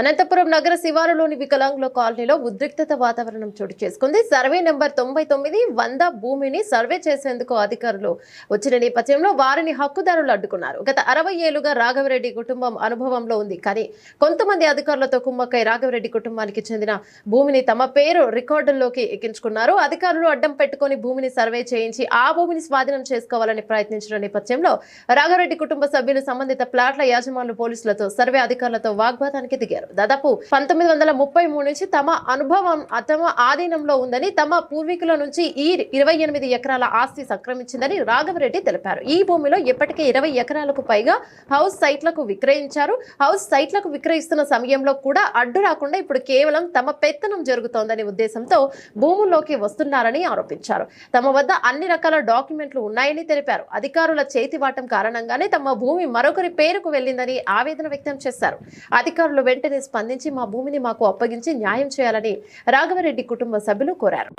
అనంతపురం నగర శివారులోని వికలాంగుల కాలనీలో ఉద్రిక్తత వాతావరణం చోటు చేసుకుంది. సర్వే నెంబర్ తొంభై తొమ్మిది వంద భూమిని సర్వే చేసేందుకు అధికారులు వచ్చిన నేపథ్యంలో వారిని హక్కుదారులు అడ్డుకున్నారు. గత అరవై ఏళ్ళుగా రాఘవరెడ్డి కుటుంబం అనుభవంలో ఉంది. కానీ కొంతమంది అధికారులతో కుమ్మక్కై రాఘవరెడ్డి కుటుంబానికి చెందిన భూమిని తమ పేరు రికార్డుల్లోకి ఎక్కించుకున్నారు. అధికారులు అడ్డం పెట్టుకుని భూమిని సర్వే చేయించి ఆ భూమిని స్వాధీనం చేసుకోవాలని ప్రయత్నించిన నేపథ్యంలో రాఘవరెడ్డి కుటుంబ సభ్యులు సంబంధిత ప్లాట్ల యాజమానులు పోలీసులతో సర్వే అధికారులతో వాగ్వాదానికి దిగారు. దాదాపు పంతొమ్మిది వందల ముప్పై మూడు నుంచి తమ అనుభవం తమ ఆధీనంలో ఉందని తమ పూర్వీకుల నుంచి ఈ ఇరవై ఎనిమిది ఎకరాల ఆస్తి సంక్రమించిందని రాఘవరెడ్డి తెలిపారు. ఈ భూమిలో ఇప్పటికే ఇరవై ఎకరాలకు పైగా హౌస్ సైట్లకు విక్రయించారు. హౌస్ సైట్లకు విక్రయిస్తున్న సమయంలో కూడా అడ్డు రాకుండా ఇప్పుడు కేవలం తమ పెత్తనం జరుగుతోందనే ఉద్దేశంతో భూముల్లోకి వస్తున్నారని ఆరోపించారు. తమ వద్ద అన్ని రకాల డాక్యుమెంట్లు ఉన్నాయని తెలిపారు. అధికారుల చేతివాటం కారణంగానే తమ భూమి మరొకరి పేరుకు వెళ్ళిందని ఆవేదన వ్యక్తం చేశారు. అధికారులు వెంటనే స్పందించి మా భూమిని మాకు అప్పగించి న్యాయం చేయాలని రాఘవరెడ్డి కుటుంబ సభ్యులు కోరారు.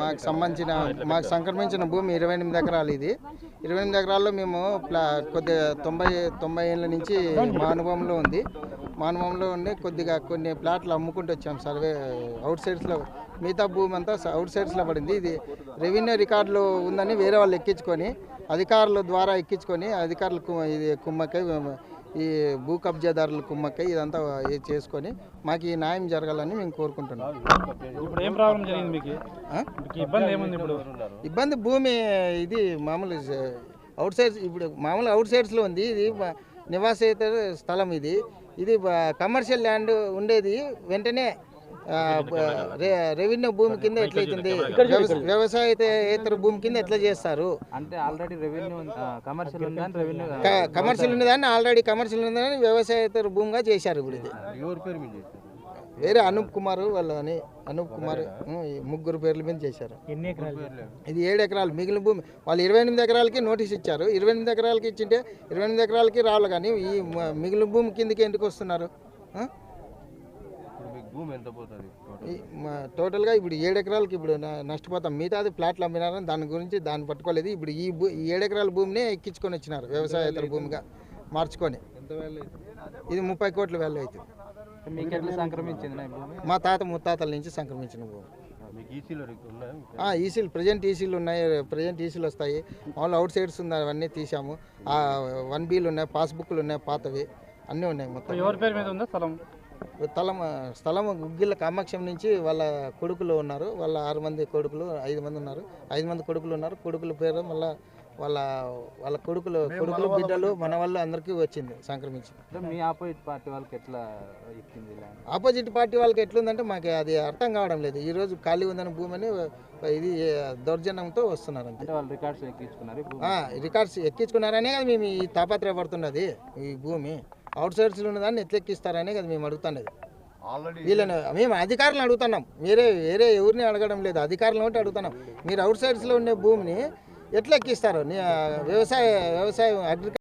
మాకు సంబంధించిన మాకు సంక్రమించిన భూమి ఇరవై ఎనిమిది ఎకరాలు ఇది. ఇరవై ఎనిమిది ఎకరాల్లో మేము ప్లా కొద్దిగా తొంభై తొంభై ఏళ్ళ నుంచి మా అనుభవంలో ఉంది. మా అనుభవంలో ఉండి కొద్దిగా కొన్ని ప్లాట్లు అమ్ముకుంటూ వచ్చాం సర్వే అవుట్ సైడ్స్లో మిగతా భూమి అంతా అవుట్ సైడ్స్లో పడింది. ఇది రెవెన్యూ రికార్డులో ఉందని వేరే వాళ్ళు ఎక్కించుకొని అధికారుల ద్వారా ఎక్కించుకొని అధికారులు ఇది కుమ్మకై ఈ భూ కబ్జాదారుల కుమ్మక్కై ఇదంతా ఇది చేసుకొని మాకు ఈ న్యాయం జరగాలని మేము కోరుకుంటున్నాం. ఇబ్బంది ఏముంది ఇప్పుడు? ఇబ్బంది భూమి ఇది మామూలు అవుట్ సైడ్స్ ఇప్పుడు మామూలు అవుట్ సైడ్స్లో ఉంది. ఇది నివాసేతర స్థలం ఇది. ఇది కమర్షియల్ ల్యాండ్ ఉండేది. వెంటనే రెవెన్యూ భూమి కింద ఎట్లయితుంది వ్యవస- వ్యవసాయేతర భూమి కింద ఎట్లా చేస్తారు? అంటే ఆల్రెడీ రెవెన్యూ కమర్షియల్ ఉందని రెవెన్యూ కమర్షియల్ ఉన్నదాన్ని ఆల్రెడీ కమర్షియల్ ఉన్నదాన్ని వ్యవసాయేతర భూమిగా చేశారు ఇప్పుడు ఇది. వేరే అనూప్ కుమార్ వాళ్ళు అని అనూప్ కుమార్ ముగ్గురు పేర్ల మీద చేశారు. ఎన్ని ఎకరాలు? ఇది ఏడు ఎకరాలు. మిగిలిన భూమి వాళ్ళు ఇరవై ఎనిమిది ఎకరాలకి నోటీస్ ఇచ్చారు. ఇరవై ఎనిమిది ఎకరాలకి ఇచ్చింటే ఇరవై ఎనిమిది ఎకరాలకి రావాలి కానీ ఈ మిగిలిన భూమి కిందకి ఎందుకు వస్తున్నారు? భూమి ఎంత పోతుంది టోటల్గా ఇప్పుడు ఏడు ఎకరాలకి ఇప్పుడు నష్టపోతాం. మిగతాది ప్లాట్లు అమ్మినారని దాని గురించి దాన్ని పట్టుకోలేదు. ఇప్పుడు ఈ భూ ఈ ఏడు ఎకరాల భూమిని ఎక్కించుకొని వచ్చినారు వ్యవసాయేతర భూమిగా మార్చుకొని. ఇది ముప్పై కోట్ల వాల్యూ అవుతుంది. మీకు ఎట్లా సంక్రమించింది నా ఈ భూమి? మా తాత ముత్తాతల నుంచి సంక్రమించిన భూమి. మీకు ఈసీలో ఉన్నాయా ఆ, ఈసీలు ప్రజెంట్ ఈసీలు ఉన్నాయి. ప్రజెంట్ ఈసీలు వస్తాయి. మామూలు అవుట్ సైడ్స్ ఉన్నాయి. అవన్నీ తీసాము ఆ, వన్ బీలు ఉన్నాయి. పాస్బుక్లు ఉన్నాయి. పాతవి. అన్నీ ఉన్నాయి మొత్తం. ఎవరి పేరు మీద ఉందా స్థలం? స్థలం స్థలం గుగ్గిళ్ళ కామాక్షం నుంచి వాళ్ళ కొడుకులు ఉన్నారు. వాళ్ళ ఆరు మంది కొడుకులు ఐదు మంది ఉన్నారు. ఐదు మంది కొడుకులు ఉన్నారు. కొడుకుల పేరు మళ్ళీ వాళ్ళ వాళ్ళ కొడుకులు కొడుకులు బిడ్డలు మన వాళ్ళు అందరికీ వచ్చింది సంక్రమించి మీ ఆపోజిట్ పార్టీ వాళ్ళకి ఎట్లా ఇచ్చింది ఆపోజిట్ పార్టీ వాళ్ళకి ఎట్లుందంటే మాకు అది అర్థం కావడం లేదు. ఈరోజు ఖాళీ ఉందని భూమిని ఇది దౌర్జన్యంతో వస్తున్నారు అంటే వాళ్ళు రికార్డ్స్ ఎక్కించుకున్నారు ఈ రికార్డ్స్ ఎక్కించుకున్నారనే కదా మేము ఈ తాపత్రయపడుతున్నది ఈ భూమి. అవుట్ సైడ్స్లో ఉన్నదాన్ని ఎట్లెక్కిస్తారనే కదా మేము అడుగుతున్నది. వీళ్ళని మేము అధికారులను అడుగుతున్నాం. వేరే వేరే ఎవరిని అడగడం లేదు. అధికారులను ఒకటి అడుగుతున్నాం. మీరు అవుట్ సైడ్స్లో ఉండే భూమిని ఎట్లా ఎక్కిస్తారు నీ- వ్యవసాయ వ్యవసాయం అగ్రికల్చర్